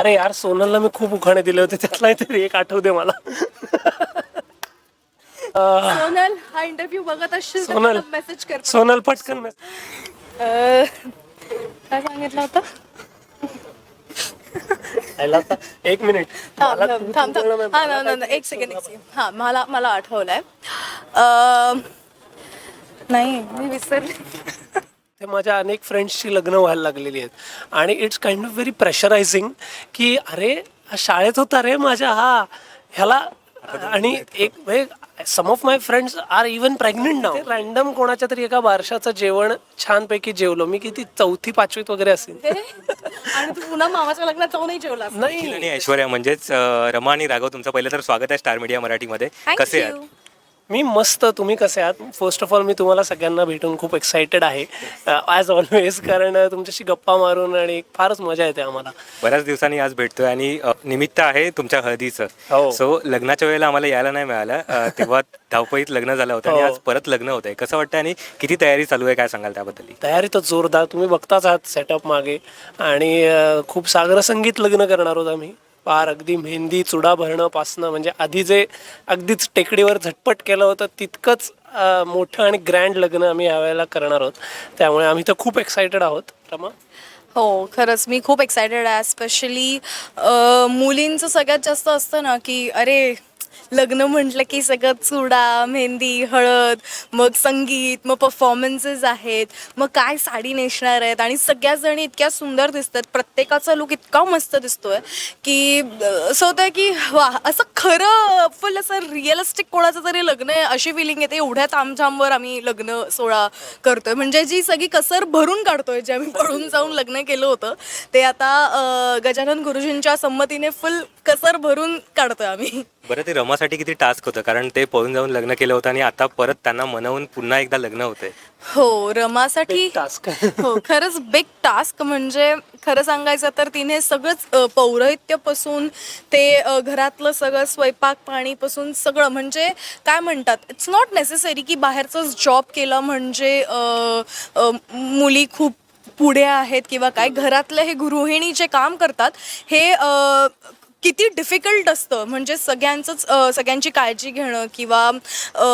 अरे यार सोनलला मी खूप उखाणे दिले होते त्यातला तरी एक आठवू दे मला सोनल हा इंटरव्ह्यू बघत असशील तर सोनल. मला मेसेज कर सोनल पटकन. अं, काय सांगितलं होतं आता एक मिनिट थांब मला थांब. हा ना, ना, ना, एक सेकंड एक सेकंड हा मला मला आठवलंय अं, नाही मी विसरले ते माझ्या अनेक फ्रेंड्सची लग्न व्हायला लागलेली आहेत. आणि it's kind of very pressurising की अरे हा शाळेत होता रे माझ्या हा. ह्याला आणि एक some of my friends are even pregnant now random कोणाच्या तरी एका बारशाचं जेवण छानपैकी जेवलो. मी किती चौथी पाचवीत वगैरे असेल. आणि तू पुन्हा मामाच्या लग्नात जाऊनही जेवला. नाही. ऐश्वर्या म्हणजेच रमा आणि राघव तुमचं पहिलं तर स्वागत आहे स्टार मीडिया मराठीमध्ये. कसे आहात? मी मस्त तुम्ही कसे आहात? फर्स्ट ऑफ ऑल मी तुम्हाला सगळ्यांना भेटून खूप एक्सायटेड आहे. ॲज ऑलवेज कारण तुमच्याशी गप्पा मारून आणि फारच मजा येते आम्हाला. बऱ्याच दिवसांनी आज भेटतोय आणि निमित्त आहे तुमच्या हळदीचं. हो. सो लग्नाच्या वेळेला आम्हाला यायला नाही मिळालं. तेव्हा धावपळीत लग्न झालं होतं आणि हो. आज परत लग्न होत आहे कसं वाटतं आणि किती तयारी चालू आहे? काय सांगाल त्याबद्दल? तयारी तर जोरदार. तुम्ही बघताच आहात सेटअप मागे. आणि खूप सागर संगीत लग्न करणार आहोत आम्ही. पार अगदी मेहंदी चुडा भरणं पासणं म्हणजे आधी जे अगदीच टेकडीवर झटपट केलं होतं तितकंच मोठं आणि ग्रँड लग्न आम्ही यावेळेला करणार आहोत. त्यामुळे आम्ही तर खूप एक्सायटेड आहोत. रमा? हो खरंच मी खूप एक्सायटेड आहे स्पेशली मुलींचं सगळ्यात जास्त असतं ना की अरे लग्न म्हटलं की सगळं चुडा मेहंदी हळद मग संगीत मग परफॉर्मन्सेस आहेत. मग काय साडी नेसणार आहेत? आणि सगळ्या जणी इतक्या सुंदर दिसतात. प्रत्येकाचा लुक इतका मस्त दिसतोय की असं होतं की वा असं खरं फुल असं रिअलिस्टिक कोणाचं तरी लग्न आहे अशी फिलिंग येते. एवढ्या तामझामवर आम्ही लग्न सोहळा करतोय. म्हणजे जी सगळी कसर भरून काढतोय जे आम्ही पळून जाऊन लग्न केलं होतं ते आता गजानन गुरुजींच्या संमतीने फुल कसर भरून काढतोय आम्ही. बरं ते रमासाठी किती टास्क होतं? कारण ते पळून जाऊन लग्न केलं होतं आणि आता परत त्यांना मनवून पुन्हा एकदा लग्न होतंय. हो रमासाठी टास्क हो खरंच बिग टास्क म्हणजे खरं सांगायचं तर तिने सगळंच अ, पौरोहित्यापासून ते अ, घरातलं सगळं स्वयंपाक पाणीपासून सगळं म्हणजे काय म्हणतात इट्स नॉट नेसेसरी की बाहेरचाच जॉब केला म्हणजे अ, अ, मुली खूप पुढे आहेत किंवा काय घरातलं हे गृहिणी जे काम करतात हे अ, किती डिफिकल्ट असतं? म्हणजे सगळ्यांचंच अ, सगळ्यांची काळजी घेणं किंवा अ,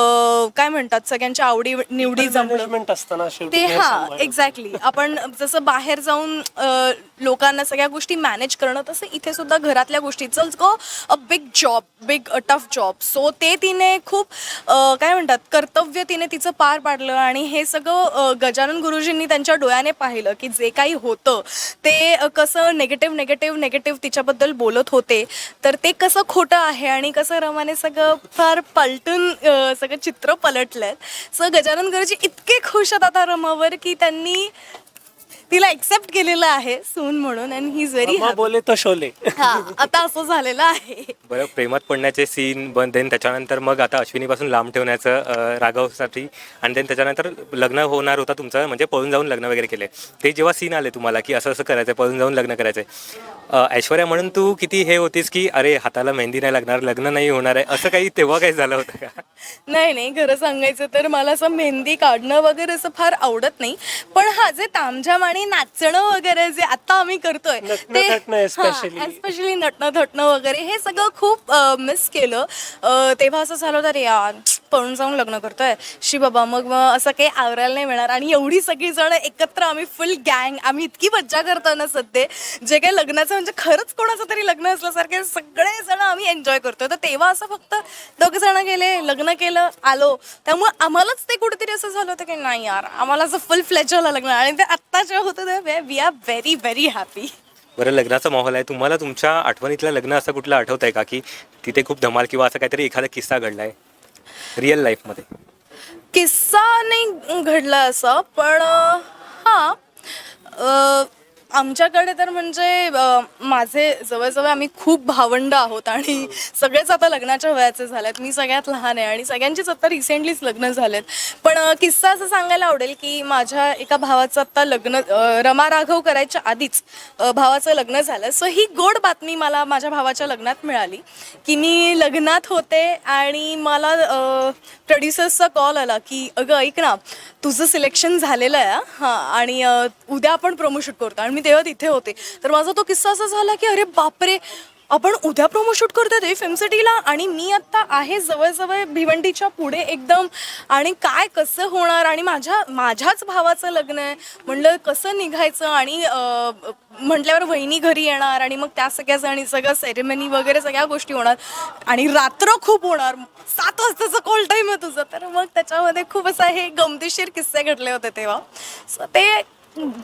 काय म्हणतात सगळ्यांच्या आवडी निवडी जमणं. मॅनेजमेंट असतं ना शेवटी ते हे हा सांभाळणं. एक्झॅक्टली आपण जसं बाहेर जाऊन अ, लोकांना सगळ्या गोष्टी मॅनेज करणं तसं इथे सुद्धा घरातल्या गोष्टीचं go a big job big tough job so ते तिने खूप अ, काय म्हणतात कर्तव्य तिने तिचं पार पाडलं आणि हे सगळं अ, गजानन गुरुजींनी त्यांच्या डोळ्याने पाहिलं की जे काही होतं ते अ, कसं नेगेटिव्ह नेगेटिव्ह नेगेटिव्ह तिच्याबद्दल बोलत होते. तर ते कसं खोटं आहे आणि कसं रमाने सगळं फार पलटून अ, सगळं चित्र पलटलंय. सो गजानन गुरुजी इतके खुश आहेत आता रमावर की त्यांनी तिला एक्सेप्ट केलेलं आहे सून म्हणून अँड ही इज व्हेरी बोले तो शोले. हा आता असं झालेलं आहे. बरं प्रेमात पडण्याचे सीन बन देन त्याच्यानंतर मग आता अश्विनीपासून लांब ठेवण्याचं अं, राघवसाठी. आणि देन त्याच्यानंतर लग्न होणार होता तुमचं म्हणजे पळून जाऊन लग्न वगैरे केले ते जेव्हा सीन आले तुम्हाला की असं असं करायचं पळून जाऊन लग्न करायचं ऐश्वर्या म्हणून तू किती हे होतीस की अरे हाताला मेहंदी नाही लागणार लग्न नाही होणार आहे असं काही तेव्हा काही झालं होतं का? नाही नाही खरं सांगायचं तर मला असं मेहंदी काढणं वगैरे असं फार आवडत नाही. पण हा जे तामझाम आणि नाचणं वगैरे जे आता आम्ही करतोय नटणं especially. स्पेशली नटणं थटणं वगैरे हे सगळं खूप मिस केलं. अं, तेव्हा असं झालं तर यार पळून जाऊन लग्न करतोय. शी बाबा मग मग असं काही आवरायला नाही मिळणार. आणि एवढी सगळी जण एकत्र आम्ही फुल गँग आम्ही इतकी मज्जा करतो ना सध्या. जे काही लग्नाचं म्हणजे खरंच कोणाचं तरी लग्न असल्यासारखे सगळेजण आम्ही एन्जॉय करतोय. तर तेव्हा असं फक्त दोघे जण गेले लग्न केलं आलो. त्यामुळे आम्हालाच ते कुठेतरी असं झालं होतं की नाही यार आम्हाला असं फुल फ्लेजरला लग्न. आणि ते आत्ता जेव्हा होतं ते we are very very happy बरं लग्नाचा माहोल आहे. तुम्हाला तुमच्या आठवणीतलं लग्न असं कुठलं आठवत आहे का? की तिथे खूप धमाल किंवा असं काहीतरी एखादा किस्सा घडलाय? रिअल लाईफमध्ये किस्सा नाही घडला असा पण हा आमच्याकडे तर म्हणजे माझे जवळजवळ आम्ही खूप भावंड आहोत आणि सगळेच आता लग्नाच्या वयाचे झालेत. मी सगळ्यात लहान आहे आणि सगळ्यांचीच आता रिसेंटलीच लग्न झालेत. पण किस्सा असं सांगायला आवडेल की माझ्या एका भावाचं आत्ता लग्न रमा राघव करायच्या आधीच भावाचं लग्न झालं. सो ही गोड बातमी मला माझ्या भावाच्या लग्नात मिळाली की मी लग्नात होते आणि मला प्रोड्युसर्सचा कॉल आला की अगं ऐक ना तुझं सिलेक्शन झालेलं आहे हां आणि उद्या आपण प्रोमो शूट करतो आणि मी तेव्हा तिथे होते. तर माझा तो किस्सा असा झाला की अरे बापरे आपण उद्या प्रोमो शूट करतोय फिल्म सिटीला आणि मी आत्ता आहे जवळजवळ भिवंडीच्या पुढे एकदम. आणि काय कसं होणार? आणि माझ्या माझ्याच भावाचं लग्न आहे. म्हणलं कसं निघायचं? आणि म्हटल्यावर वहिनी घरी येणार आणि मग त्या सगळ्या जणी सगळं सेरेमनी वगैरे सगळ्या गोष्टी होणार. आणि रात्र खूप होणार. सात वाजताचं कॉल टाईम आहे तुझं. तर मग त्याच्यामध्ये खूप असं हे गमतीशीर किस्से घडले होते तेव्हा. सो ते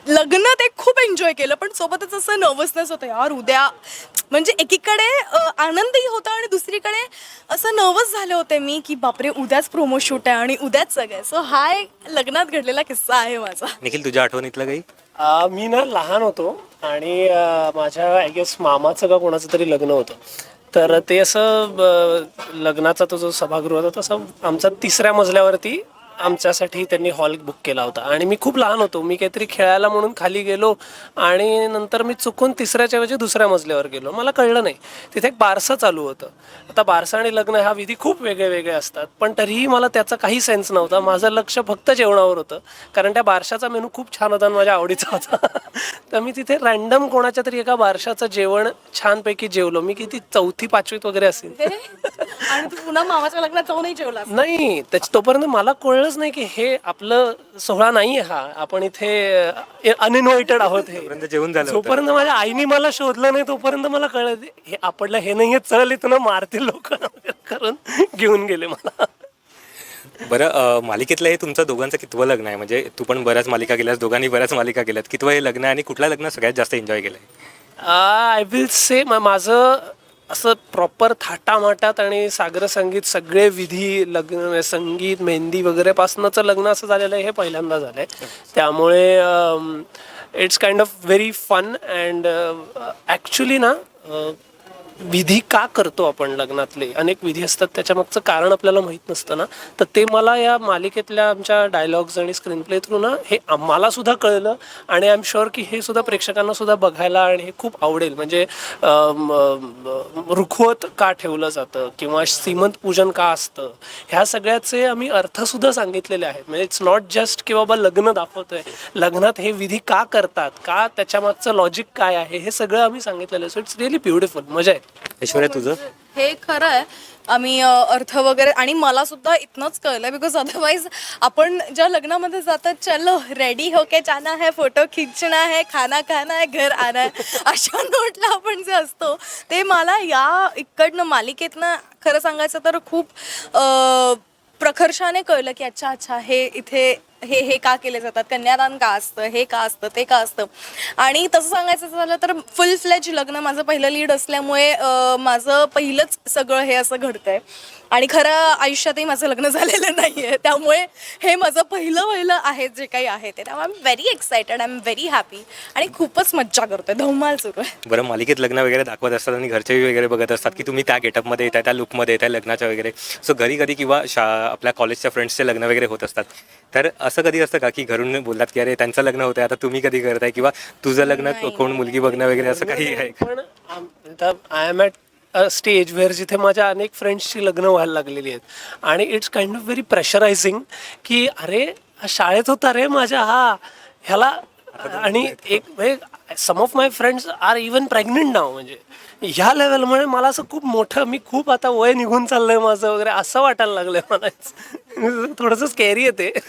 लग्न ते खूप एन्जॉय केलं पण सोबतच असं नर्वसनेस होतं यार उद्या. म्हणजे एकीकडे आनंदही होता आणि दुसरीकडे असं नर्वस झाले होते मी की बापरे उद्याच प्रोमो शूट आहे आणि उद्याच सगळं सो हा एक लग्नात घडलेला किस्सा आहे माझा. निखिल तुझ्या आठवणीतलं काही? आ, मी ना लहान होतो आणि आ, माझ्या आय गेस मामाचं का कोणाचं तरी लग्न होतं. तर ते असं ब- लग्नाचा तो जो सभागृह होता तसं आमचा तिसऱ्या मजल्यावरती आमच्यासाठी त्यांनी हॉल बुक केला होता. आणि मी खूप लहान होतो. मी काहीतरी खेळायला म्हणून खाली गेलो आणि नंतर मी चुकून तिसऱ्याच्या ऐवजी दुसऱ्या मजल्यावर गेलो. मला कळलं नाही. तिथे एक बारसं चालू होतं. आता बारसं आणि लग्न हा विधी खूप वेगळे वेगळे असतात. पण तरीही मला त्याचा काही सेन्स नव्हता. माझं लक्ष फक्त जेवणावर होतं. कारण त्या बारशाचा मेनू खूप छान होता आणि माझ्या आवडीचा होता. तर मी तिथे रॅन्डम कोणाच्या तरी एका बारशाचं जेवण छानपैकी जेवलो. मी किती चौथी पाचवीत वगैरे असेल आणि पुन्हा मामाच्या लग्नात जाऊनही जेवला नाही. तोपर्यंत मला कळलंच नाही की हे आपलं सोहळा नाही हा. आपण इथे अनइन्व्हायटेड आहोत हे. जेवण झालं. जोपर्यंत माझ्या आईने मला शोधलं नाही तोपर्यंत मला कळलं हे आपलं हे नाहीये चल इथं मारतील लोक. करून घेऊन गेले मला. बरं मालिकेतलं हे तुमचं दोघांचं कितवं लग्न आहे? म्हणजे तू पण बऱ्याच मालिका केल्यास दोघांनी बऱ्याच मालिका केल्यात. कितवं हे लग्न आहे आणि कुठलं लग्न सगळ्यात जास्त एन्जॉय केलंय? आय विल से माझं असं प्रॉपर थाटामाटात आणि सागर संगीत सगळे विधी लग्न संगीत मेहंदी वगैरेपासनंच लग्न असं झालेलं आहे हे पहिल्यांदा झालं आहे त्यामुळे it's kind of very fun and actually ना विधी का करतो आपण लग्नातले? अनेक विधी असतात त्याच्या मागचं कारण आपल्याला माहीत नसतं ना. तर ते मला या मालिकेतल्या आमच्या डायलॉग्स आणि स्क्रीन प्ले थ्रू ना हे आम्हाला सुद्धा कळलं आणि आय एम शुअर की हे सुद्धा प्रेक्षकांना सुद्धा बघायला आणि हे खूप आवडेल. म्हणजे रुखवत का ठेवलं जातं किंवा सीमंत पूजन का असतं? ह्या सगळ्याचे आम्ही अर्थसुद्धा सांगितलेले आहेत. म्हणजे इट्स नॉट जस्ट की बाबा लग्न दाखवतोय. लग्नात हे विधी का करतात? का त्याच्या मागचं लॉजिक काय आहे? हे सगळं आम्ही सांगितलेलं आहे. सो इट्स रिअली ब्युटिफुल मजा आहे ऐश्वर्या तुझं? हे खरं आहे. आम्ही अर्थ वगैरे आणि मला सुद्धा इथनंच कळलं बिकॉज अदरवाईज आपण ज्या लग्नामध्ये जातात चलो रेडी होके जाना है फोटो खिंचना है खाना खाना है घर आना है. अशा नोटला आपण जे असतो ते मला या इकडनं मालिकेतनं खरं सांगायचं तर खूप प्रखर्षाने कळलं की अच्छा अच्छा हे इथे हे हे का केले जातात? कन्यादान का असतं? हे का असतं? ते का असतं? आणि तसं सांगायचं झालं तर फुल फ्लेज लग्न माझं पहिलं लीड असल्यामुळे माझं पहिलंच सगळं हे असं घडतंय. आणि खरं आयुष्यातही माझं लग्न झालेलं नाही आहे त्यामुळे हे माझं पहिलं पहिलं आहे जे काही आहे ते. त्यामुळे I am very excited I am very happy आणि खूपच मज्जा करतोय. धमाल सुरू आहे. बरं मालिकेत लग्न वगैरे दाखवत असतात आणि घरचे वगैरे बघत असतात की तुम्ही त्या गेटअपमध्ये येत आहे त्या लुकमध्ये येत आहे लग्नाच्या वगैरे. सो घरी कधी किंवा शा आपल्या कॉलेजच्या फ्रेंड्सचे लग्न वगैरे होत असतात. तर असं कधी असतं का की घरून बोलतात की अरे त्यांचं लग्न होतं आता तुम्ही कधी करताय किंवा तुझं लग्न कोण मुलगी बघणं वगैरे असं काही आहे. का? पण I am at a stage where जिथे माझ्या अनेक फ्रेंड्सची लग्न व्हायला लागलेली आहेत. आणि it's kind of very pressurising की अरे हा शाळेत होता रे माझ्या हा. ह्याला आणि एक some of my friends are even pregnant नाव म्हणजे. ह्या लेवलमुळे मला असं खूप मोठं मी खूप आता वय निघून चाललंय माझं वगैरे असं वाटायला लागलंय मला. थोडंसं स्कॅरी येते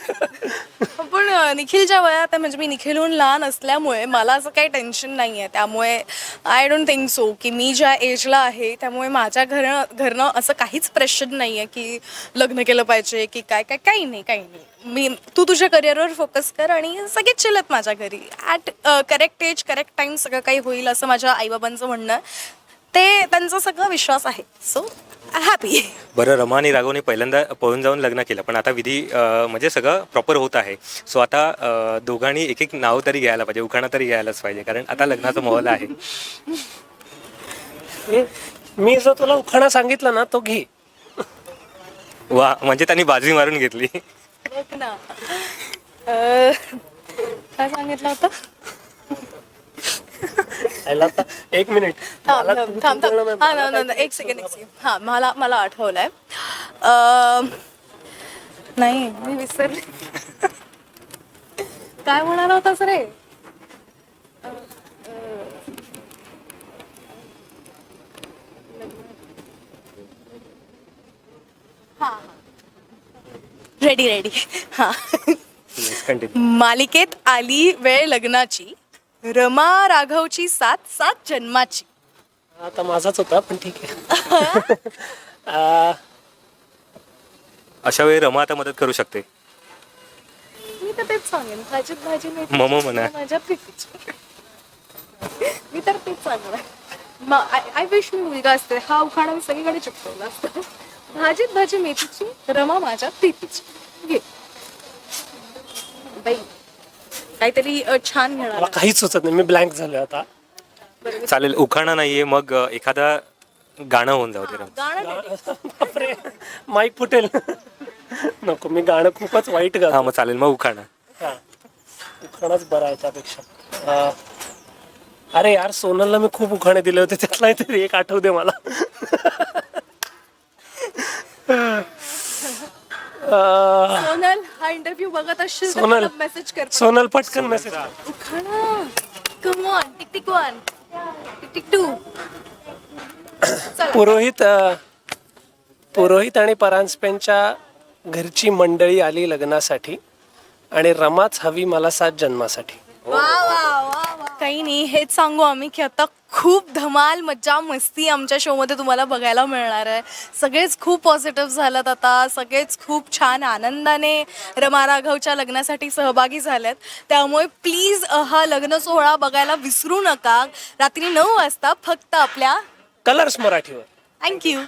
पण निखिलच्या वयात आहे, म्हणजे मी निखिलहून लहान असल्यामुळे मला असं काही टेन्शन नाही आहे. त्यामुळे आय डोंट थिंक सो की मी ज्या एजला आहे त्यामुळे माझ्या घर घरनं असं काहीच प्रेशर नाही आहे की लग्न केलं पाहिजे की काय काय काही नाही काही नाही. मी तू तुझ्या करिअरवर फोकस कर आणि सगळेच चिलत माझ्या घरी. At correct age correct time सगळं काही होईल असं माझ्या आईबाबांचं म्हणणं ते त्यांचा सगळा विश्वास आहे. सो हॅपी बरं रमा आणि राघवने पहिल्यांदा पळून जाऊन लग्न केलं पण आता विधी अं, म्हणजे सगळं प्रॉपर होत आहे. सो आता अं, दोघांनी एक एक नाव तरी घ्यायला पाहिजे उखाणा तरी घ्यायलाच पाहिजे कारण आता लग्नाचा माहोल आहे. हे- मी जो तुला उखाणा सांगितला ना तो घे. वा म्हणजे त्यांनी बाजरी मारून घेतली. बघ ना. अ, काय सांगितलं होतं? याला आता एक मिनिट. थांब मला थांब तुमचं थांब थांब. बोलणं हा ना ना ना, एक सेकंड एक सेकंड हा मला मला आठवलंय. अं, नाही मी विसरले. काय म्हणाला होतास रे रेडी रेडी हा. मालिकेत आली वेळ लग्नाची. रमा राघवची साथ सात जन्माची. आता माझाच होता पण ठीक आहे. आ, अशा वेळी रमा आता मदत करू शकते. मी तर तेच सांगेन भाजीत भाजी नाही मम म्हणा. माझ्या प्रीतीची. मी तर तेच सांगणार. आय विश मी मुलगा असते हा उखाणा मी सगळीकडे चिपकवला असता. भाजीत भाजी मेथीची रमा माझ्या प्रीतीची. घे. बाई. काहीतरी अ, छान मला काहीच सुचत नाही. मी ब्लँक झालो आता. चालेल उखाणा नाहीये मग अ, एखादा गाणं होऊन जाऊ दे. गाणं. बापरे माईक फुटेल. नको मी गाणं खूपच वाईट हा गातो मग चालेल मग उखाणा. हा. उखाणाच बरा आहे त्यापेक्षा. अरे यार सोनलला मी खूप उखाणे दिले होते. त्यातला तरी एक आठव दे मला. सोनल हा इंटरव्ह्यू बघत असशील सोनल. मेसेज कर सोनल पटकन message उखाणा. Come on tick tick one tick tick two Purohit अ, पुरोहित आणि परांजपेंच्या घरची मंडळी आली लग्नासाठी आणि रमाच हवी मला सात जन्मासाठी. काही नाही हेच सांगू आम्ही की आता खूप धमाल मज्जा मस्ती आमच्या शोमध्ये तुम्हाला बघायला मिळणार आहे. सगळेच खूप पॉझिटिव्ह झालेत आता. सगळेच खूप छान आनंदाने रमा राघवच्या लग्नासाठी सहभागी झालेत. त्यामुळे प्लीज हा लग्न सोहळा बघायला विसरू नका. रात्री नऊ वाजता फक्त आपल्या कलर्स मराठीवर. थँक्यू